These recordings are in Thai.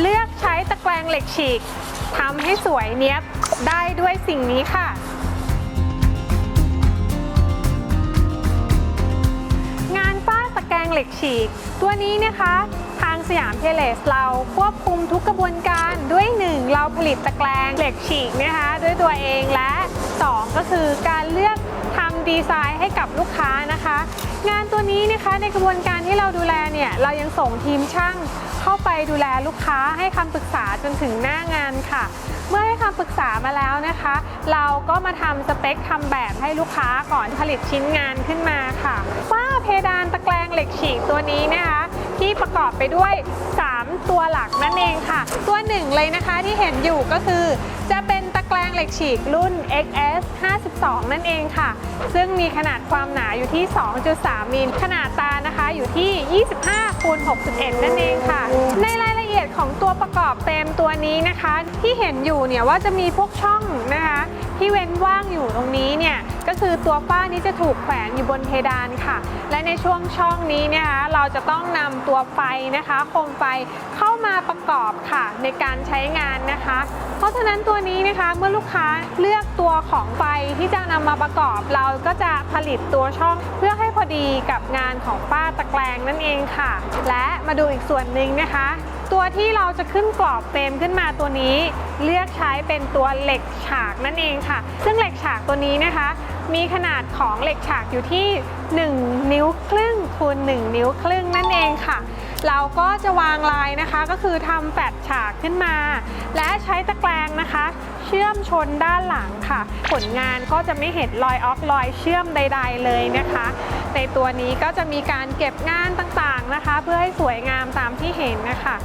เลือกใช้ตะแกรงเหล็กฉีกทำให้สวยเนี้ยบได้ด้วยสิ่งนี้ค่ะ งานฝ้าตะแกรงเหล็กฉีก ตัวนี้นะคะทางสยามเทเลสเราควบคุมทุกกระบวนการด้วย 1 เราผลิตตะแกรงเหล็กฉีกนะคะด้วยตัวเองและ 2 ก็คือการเลือก ดีไซน์ให้กับลูกค้านะคะ งานตัวนี้นะคะในกระบวนการที่เราดูแลเนี่ยเรายังส่งทีมช่างเข้าไปดูแลลูกค้าให้คำปรึกษาจนถึงหน้างานค่ะ เมื่อให้คำปรึกษามาแล้วนะคะ เราก็มาทำสเปคทำแบบให้ลูกค้าก่อนผลิตชิ้นงานขึ้นมาค่ะฝ้าเพดานตะแกรงเหล็กฉีกตัวนี้นะคะที่ประกอบไปด้วย 3 ตัวหลักนั่นเองค่ะ ตัวหนึ่งเลยนะคะที่เห็นอยู่ก็คือจะเป็น ล็กฉีกรุ่น XS 52 นั่นเองค่ะ ซึ่งมีขนาดความหนาอยู่ที่ 2.3 มิล ขนาดตานะคะอยู่ที่ 25คูณ61 นั่นเองค่ะ ในรายละเอียดของตัวประกอบเต็มตัวนี้นะคะ ที่เห็นอยู่เนี่ยว่าจะมีพวกช่องนะคะ ที่เว้นว่างอยู่ตรงนี้เนี่ยก็คือตัวฝ้านี้จะถูกแขวนอยู่บนเพดานค่ะ และในช่วงช่องนี้เนยนะคะเราจะต้องนำตัวไฟนะคะโคมไฟเข้ามาประกอบค่ะในการใช้งานนะคะ เพราะฉะนั้นตัวนี้นะคะเมื่อลูกค้าเลือกตัวของไฟที่จะนำมาประกอบ เราก็จะผลิตตัวช่องเพื่อให้พอดีกับงานของฝ้าตะแกรงนั่นเองค่ะ และมาดูอีกส่วนหนึ่งนะคะ ตัวที่เราจะขึ้นกรอบเฟรมขึ้นมาตัวนี้ เลือกใช้เป็นตัวเหล็กฉากนั่นเองค่ะ ซึ่งเหล็กฉากตัวนี้นะคะ มีขนาดของเหล็กฉากอยู่ที่ 1 นิ้วครึ่งคูณ1นิ้วครึ่งนั่นเองค่ะ เราก็จะวางลายนะคะก็คือทำแปดฉากขึ้นมา และใช้ตะแกรงนะคะ เชื่อมชนด้านหลังค่ะ ผลงานก็จะไม่เห็นรอยออกรอยเชื่อมใด ๆ เลยนะคะในตัวนี้ก็จะมีการเก็บงานต่างๆนะคะ เพื่อให้สวยงามตามที่เห็นนะคะ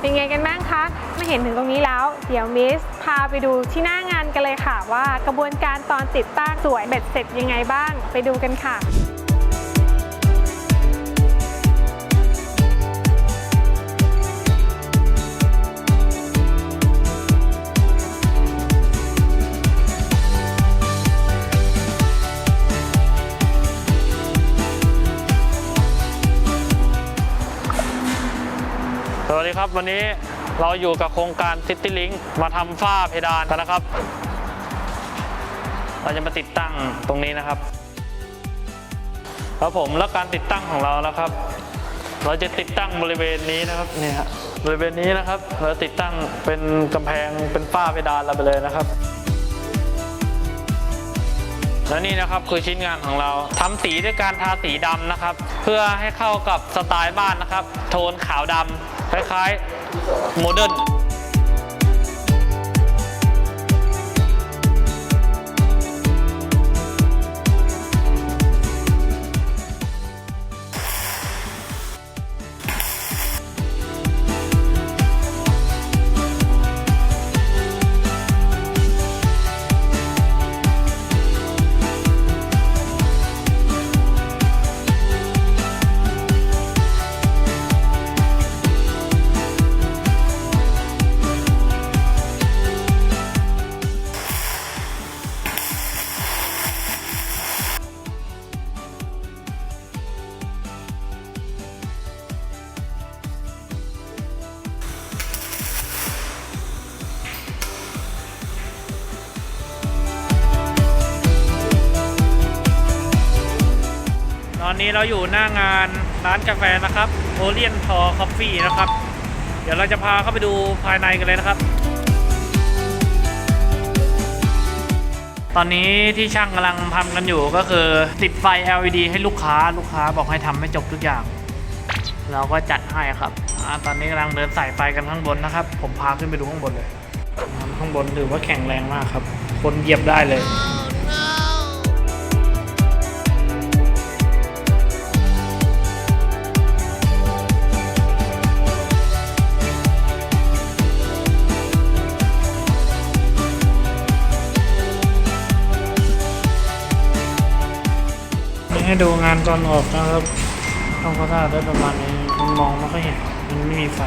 เป็นไงกันบ้างคะมาเห็นถึงตรงนี้แล้ว เดี๋ยวมิสพาไปดูที่หน้างานกันเลยค่ะ ว่ากระบวนการตอนติดตั้งสวยเบ็ดเสร็จยังไงบ้าง ไปดูกันค่ะ ครับ วันนี้เราอยู่กับโครงการ City Link มาทำฝ้าเพดานกันนะครับ เราจะมาติดตั้งตรงนี้นะครับ ครับผมแล้วการติดตั้งของเรานะครับ เราจะติดตั้งบริเวณนี้นะครับนี่ฮะบริเวณนี้นะครับ เราติดตั้งเป็นกำแพงเป็นฝ้าเพดานเราไปเลยนะครับและนี่นะครับคือชิ้นงานของเราทำสีด้วยการทาสีดำนะครับ เพื่อให้เข้ากับสไตล์บ้านนะครับ โทนขาวดำ คล้ายๆโมเดิร์น นี้เราอยู่หน้างานร้านกาแฟนะครับโอเลียนทอคอฟฟี่นะครับ เดี๋ยวเราจะพาเข้าไปดูภายในกันเลยนะครับ ตอนนี้ที่ช่างกำลังทำกันอยู่ก็คือ ติดไฟ LED ให้ลูกค้าลูกค้าบอกให้ทำให้จบทุกอย่าง เราก็จัดให้ครับอตอนนี้กำลังเดินสายไฟกันข้างบนนะครับ ผมพาขึ้นไปดูข้างบนเลย ข้างบนถือว่าแข็งแรงมากครับ คนเหยียบได้เลยนี่ ให้ดูงานตอนออกนะครับต้องก็ได้ได้ประมาณนี้มันมองไม่ค่อยเห็น มันไม่มีไฟ